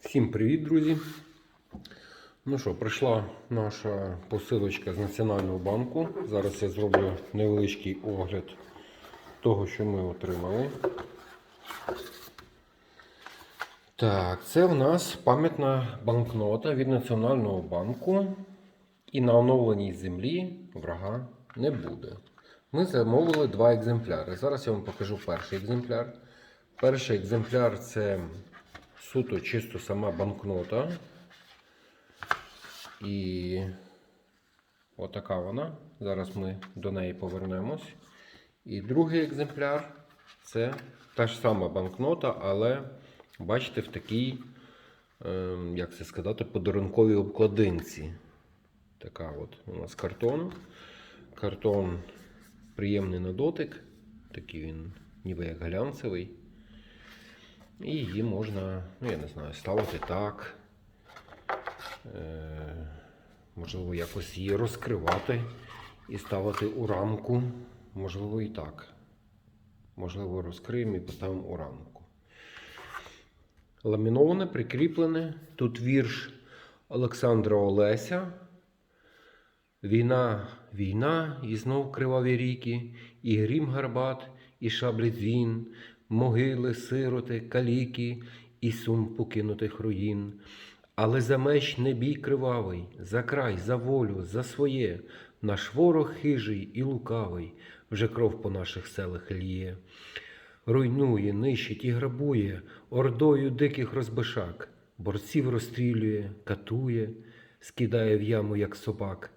Всім привіт, друзі! Ну що, прийшла наша посилочка з Національного банку. Зараз я зроблю невеличкий огляд того, що ми отримали. Так, це в нас пам'ятна банкнота від Національного банку. І на оновленій землі врага не буде. Ми замовили два екземпляри. Зараз я вам покажу перший екземпляр. Перший екземпляр це суто чисто сама банкнота. І отака вона. Зараз ми до неї повернемось. І другий екземпляр це та ж сама банкнота, але бачите, в такій, ем, як це сказати, подарунковій обкладинці. Така от у нас картон. Картон приємний на дотик. Такий він ніби як глянцевий. І її можна, ну я не знаю, ставити так. Е, можливо, якось її розкривати і ставити у рамку. Можливо, і так. Можливо, розкриємо і поставимо у рамку. Ламіноване, прикріплене. Тут вірш Олександра Олеся. Війна, війна, і знов криваві ріки, і грім гарбат, і шаблі дзвін, могили, сироти, каліки, і сум покинутих руїн. Але за меч не бій кривавий, за край, за волю, за своє, наш ворог хижий і лукавий, вже кров по наших селах ліє. Руйнує, нищить і грабує, ордою диких розбишак, борців розстрілює, катує, скидає в яму, як собак.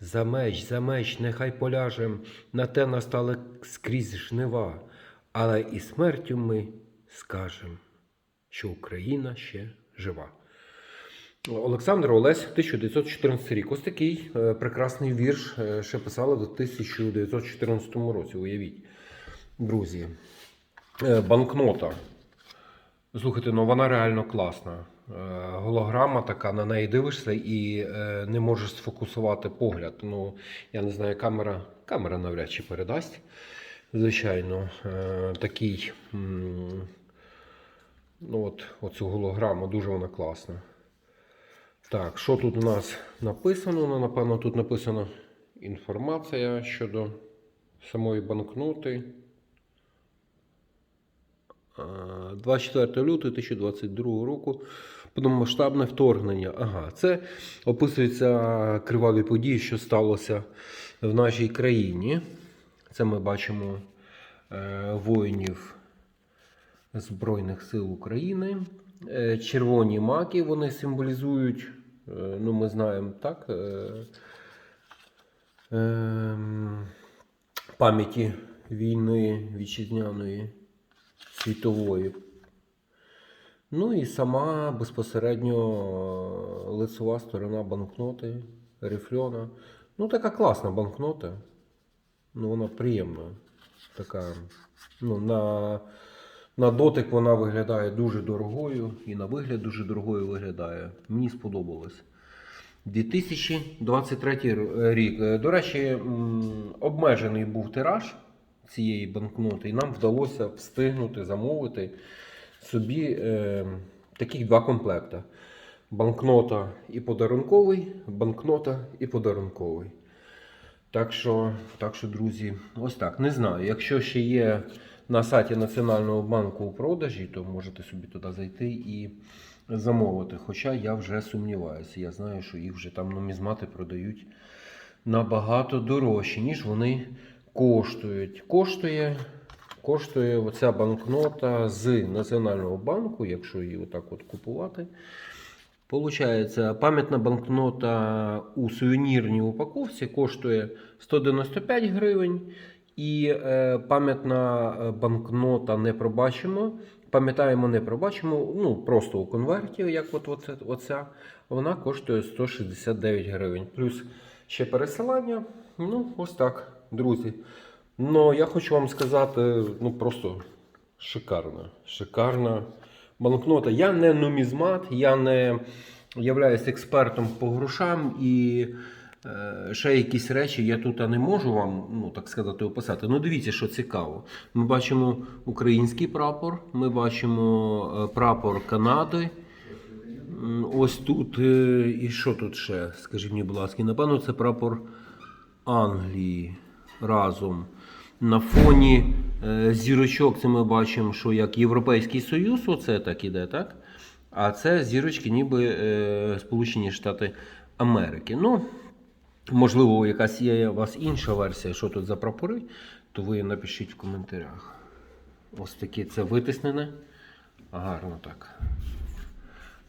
За меч, за меч, нехай поляжем, на те настали скрізь жнива, але і смертю ми скажем, що Україна ще жива. Олександр Олесь, 1914 рік. Ось такий е, прекрасний вірш е, ще писали в 1914 році. Уявіть, друзі. Е, банкнота. Слухайте, ну вона реально класна. Голограма така, на неї дивишся і не можеш сфокусувати погляд. Ну, я не знаю, камера, камера навряд чи передасть. Звичайно, е, такий. Ну, от, оцю голограму, дуже вона класна. Так, що тут у нас написано? Ну, напевно, тут написано інформація щодо самої банкноти. 24 лютого 2022 року повномасштабне вторгнення. Ага, це описуються криваві події, що сталося в нашій країні. Це ми бачимо е, воїнів Збройних сил України. Е, червоні маки вони символізують, е, ну ми знаємо так, пам'яті війни вітчизняної світової. Ну і сама безпосередньо лицева сторона банкноти, рифльона. Ну, така класна банкнота. Ну, вона приємна. Така, ну, на, на дотик вона виглядає дуже дорогою і на вигляд дуже дорогою виглядає. Мені сподобалось. 2023 рік. Е, До речі, обмежений був тираж цієї банкноти, і нам вдалося встигнути замовити собі е, таких два комплекти: банкнота і подарунковий, банкнота і подарунковий. Так що, так що, друзі, ось так. Не знаю. Якщо ще є на сайті Національного банку у продажі, то можете собі туди зайти і замовити. Хоча я вже сумніваюся. Я знаю, що їх вже там нумізмати продають набагато дорожче, ніж вони коштують. Коштує, коштує оця банкнота з Національного банку, якщо її отак от купувати. Получається, пам'ятна банкнота у сувенірній упаковці коштує 195 гривень. І е, пам'ятна е, банкнота не пробачимо. Пам'ятаємо, не пробачимо. Ну, просто у конверті, як от оце, оця, вона коштує 169 гривень. Плюс ще пересилання. Ну, ось так, друзі. Ну, я хочу вам сказати, ну просто шикарна. Шикарна банкнота. Я не нумізмат, я не являюсь експертом по грошам і е, ще якісь речі я тут не можу вам, ну так сказати, описати. Ну, дивіться, що цікаво. Ми бачимо український прапор, ми бачимо е, прапор Канади ось тут. е, І що тут ще? Скажіть мені, будь ласка, напевно, це прапор Англії разом. На фоні е, зірочок це ми бачимо, що як Європейський Союз, оце так іде, так? А це зірочки, ніби е, Сполучені Штати Америки. Ну, можливо, якась є у вас інша версія, що тут за прапори, то ви напишіть в коментарях. Ось таке це витиснене. Гарно так.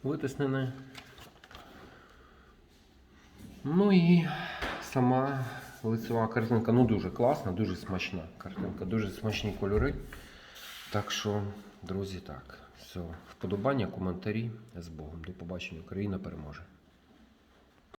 Витиснене. Ну і сама лицева картинка. Ну дуже класна, дуже смачна картинка, дуже смачні кольори. Так що, друзі, так. Все. Вподобання, коментарі з Богом. До побачення. Україна переможе.